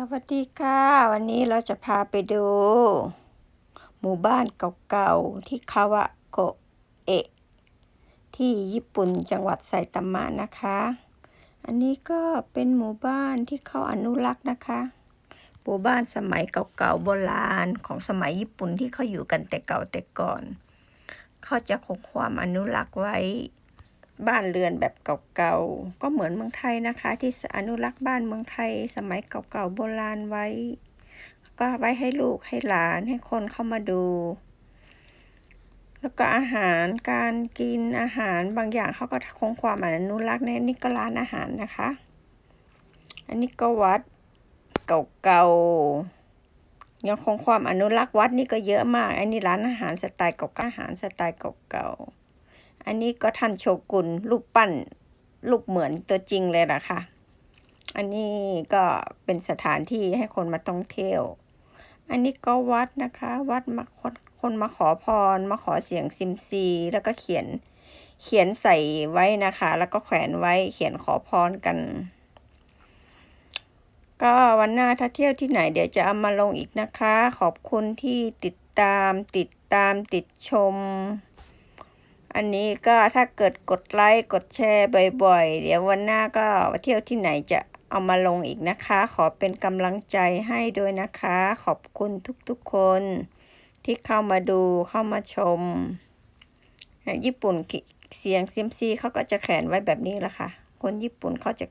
สวัสดีค่ะ วันนี้เราจะพาไปดู หมู่บ้านเก่าๆ ที่คาวะโกเอะที่ญี่ปุ่นจังหวัดไซตามะนะคะ อันนี้ก็เป็นหมู่บ้านที่เขาอนุรักษ์นะคะหมู่บ้านสมัยเก่าๆโบราณของสมัยญี่ปุ่นที่เขาอยู่กันแต่เก่าแต่ก่อน เขาจะคงความอนุรักษ์ไว้ บ้านเรือนแบบเก่าๆ ก็เหมือนเมืองไทยนะคะ ที่อนุรักษ์บ้านเมืองไทย สมัยเก่าๆโบราณไว้ ก็ไว้ให้ลูกให้หลานให้คนเข้ามาดู แล้วก็อาหารการกินอาหารบางอย่างเขาก็คงความอนุรักษ์ในนี่ก็ร้านอาหารนะคะ อันนี้ก็วัดเก่าๆยังคงความอนุรักษ์วัดนี่ก็เยอะมาก อันนี้ร้านอาหารสไตล์เก่าๆอาหารสไตล์เก่าๆ อันนี้ก็ท่านโชกุนรูปปั้นรูปเหมือนตัวจริงเลยล่ะค่ะ อันนี้ก็เป็นสถานที่ให้คนมาท่องเที่ยว อันนี้ก็วัดนะคะ วัดมาคนคนมาขอพร มาขอเสียงซิมซี แล้วก็เขียนเขียนใส่ไว้นะคะ แล้วก็แขวนไว้เขียนขอพรกัน ก็วันหน้าถ้าเที่ยวที่ไหนเดี๋ยวจะเอามาลงอีกนะคะ ขอบคุณที่ติดตามติดตามติดชม อันนี้ก็ถ้าเกิดกดไลค์กดแชร์บ่อยๆ เดี๋ยววันหน้าก็เที่ยวที่ไหนจะเอามาลงอีกนะคะ ขอเป็นกำลังใจให้ด้วยนะคะ ขอบคุณทุกๆคนที่เข้ามาดูเข้ามาชม ญี่ปุ่นเสียงซิมซีเขาก็จะแขวนไว้แบบนี้แหละค่ะ คนญี่ปุ่นเขาจะ